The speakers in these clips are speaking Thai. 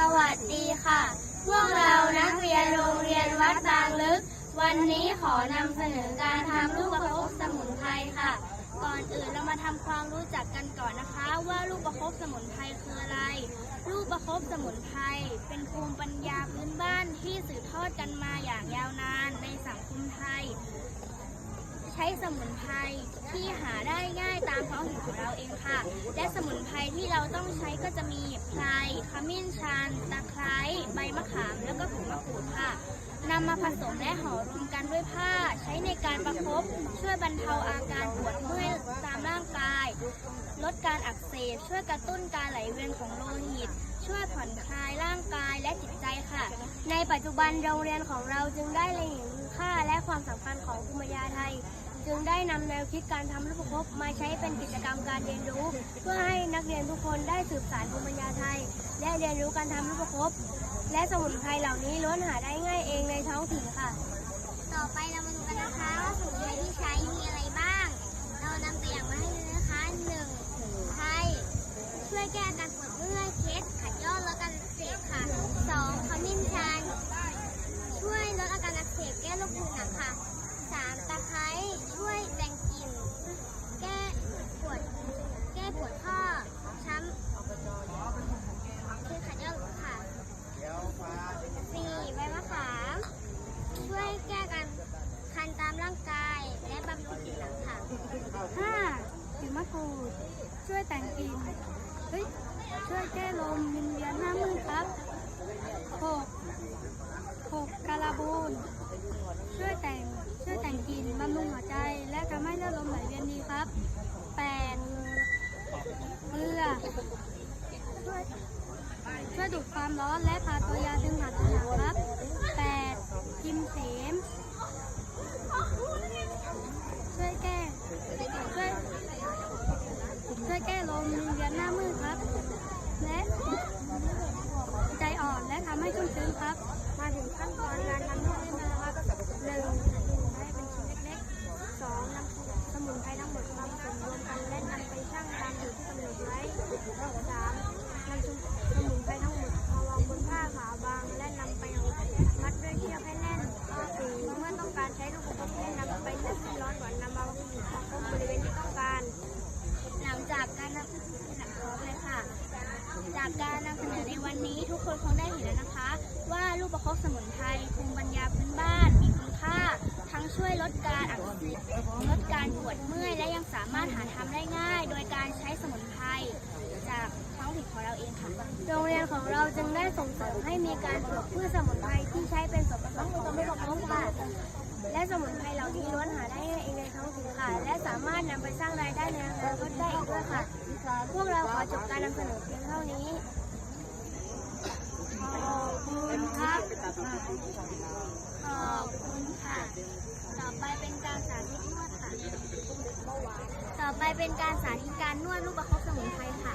สวัสดีค่ะ พวกเรานักเรียนโรงเรียนวัดบางลึก วันนี้ขอนำเสนอการทำลูกประคบสมุนไพรค่ะ ก่อนอื่นเรามาทำความรู้จักกันก่อนนะคะ ว่าลูกประคบสมุนไพรคืออะไร ลูกประคบสมุนไพรเป็นภูมิปัญญาพื้นบ้านที่สืบทอดกันมาอย่างยาวนานในสังคมไทย ใช้สมุนไพรที่หาได้ง่ายตามท้องถิ่นของเราเองค่ะ และสมุนไพรที่เราต้องใช้ก็จะมีพราย มิ้นชันตะไคร้ใบมะขาม แล้วก็ผงมะกรูดค่ะนำมาผสมและห่อรวมกันด้วยผ้า ใช้ในการประคบช่วยบรรเทาอาการปวดเมื่อยตามร่างกาย ลดการอักเสบช่วยกระตุ้นการไหลเวียนของโลหิต ช่วยผ่อนคลายร่างกายและจิตใจค่ะ ในปัจจุบันโรงเรียนของเราจึงได้เล็งเห็นคุณค่าและความสำคัญของภูมิปัญญาไทย จึงได้นำแนวคิดการทำรูประคบมาใช้เป็นกิจกรรมการเรียนรู้ เพื่อให้นักเรียนทุกคนได้สืบสานภูมิปัญญาไทย และเรียนรู้การทำรูประคบและสมุนไพรเหล่านี้ล้วนหาได้ง่ายเองในท้องถิ่นค่ะ ต่อไปเรามาดูกันนะคะว่าสมุนไพรที่ใช้มีอะไรบ้าง เรานำตัวอย่างมาให้ดูนะคะหนึ่งไทยช่วยแก้อาการปวดเมื่อยเคสขัดยอดลดการอักเสบค่ะสองขมิ้นชัน ช่วยลดอาการอักเสบแก้โรคผิวหนังค่ะสามตะไคร้ช่วยแต่งกลิ่น แก้ปวด แก้ปวดข้อ ช้ำคือขัดยอดค่ะสี่ใบมะขาม ช่วยแก้การคันตามร่างกาย และบำรุงผิวหนังค่ะ ห้าผิวมะกรูด ช่วยแต่งกลิ่นเฮ้ย ช่วยแก้ลมวินเวียนหน้ามืดครับหกหกกาลาบูนช่วยแต่งช่วยแต่งกลิ่นบำรุงหัวใจ และทำให้เลือดลมไหลเวียนดีครับแปดเกลือช่วยช่วยดูดความร้อนและพาตัวยาดึงหัดผิวหนังครับแปดกิมเสม ช่วยแก้ช่วยช่วยแก้ลมเวียนหน้ามืดครับ และใจอ่อนและทำให้ชุ่มชื้นครับ มาถึงขั้นตอนการทำลูกเล่นแล้วนะครับหนึ่งให้เป็นชิ้นเล็กๆสองนำสมุนไพรทั้งหมดมาผสมรวมกันและนำไปชั่งตามสูตรที่กำหนดไว้สามนำสมุนไพรทั้งหมดมาวางบนผ้าขาวบาง และนำไปมัดด้วยเชือกให้แน่นสี่เมื่อต้องการใช้ลูกประคบให้นำไปนึ่งให้ร้อนก่อนนำมาประคบบริเวณที่ต้องการ หลังจากการนำเสนอหนังพร้อมเลยค่ะ จากการนำเสนอในวันนี้ทุก คนคงได้เห็นแล้วนะคะ ว่าลูกประคบสมุนไพรภูมิปัญญาพื้นบ้านมีคุณค่า ทั้งช่วยลดการอักเสบลดการปวดเมื่อย และยังสามารถหาทำได้ง่าย โดยการใช้สมุนไพรจากท้องถิ่นของเราเองค่ะ โรงเรียนของเราจึงได้ส่งเสริมให้มีการปลูกพืชสมุนไพรที่ใช้เป็นส่วนผสมของลูกประคบค่ะและสมุนไพรเหล่านี้ล้วนหาได้ง่ายเองในท้องถิ่นค่ะ และสามารถนำไปสร้างรายได้ในอนาคตได้อีกด้วยค่ะ พวกเราขอจบการนำเสนอเพียงเท่านี้ ขอบคุณครับ ขอบคุณค่ะ ต่อไปเป็นการสาธิตนวดค่ะ ต่อไปเป็นการสาธิตการนวดลูกประคบสมุนไพรค่ะ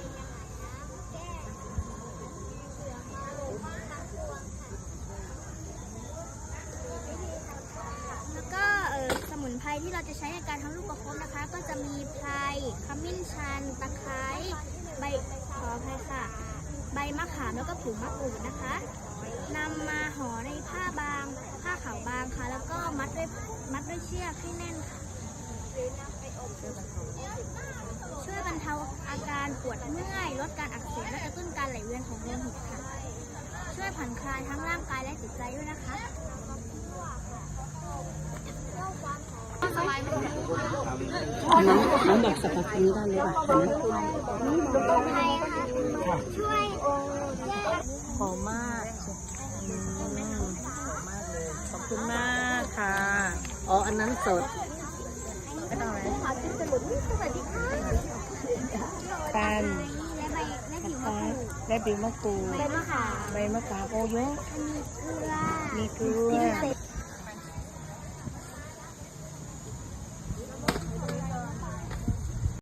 แล้วก็เออสมุนไพรที่เราจะใช้ในการทำลูกประคบนะคะ ก็จะมีไพรขมิ้นชัน ตะไคร้ ใบขออภัยค่ะ ใบมะขามแล้วก็ผงมะกรูดนะคะนำมาห่อในผ้าบาง ผ้าขาวบางค่ะ แล้วก็มัดด้วยมัดด้วยเชือกให้แน่นค่ะช่วยบรรเทาอาการปวดเมื่อย ลดการอักเสบและกระตุ้นการไหลเวียนของโลหิตค่ะ ช่วยผ่อนคลายทั้งร่างกายและจิตใจด้วยนะคะน้องน้องบอกสรรพคุณได้เลยป่ะนไหมไทยนะคะช่วยแก้ หอมมากอืมหอมมากเลย ขอบคุณมากค่ะ อ๋อ อั นั้นสดตันและใบและผิวมะและกรูดและปิวมะกรูดใบมะขามใบมะขามโอเยอะมีเกลือมีเกลือ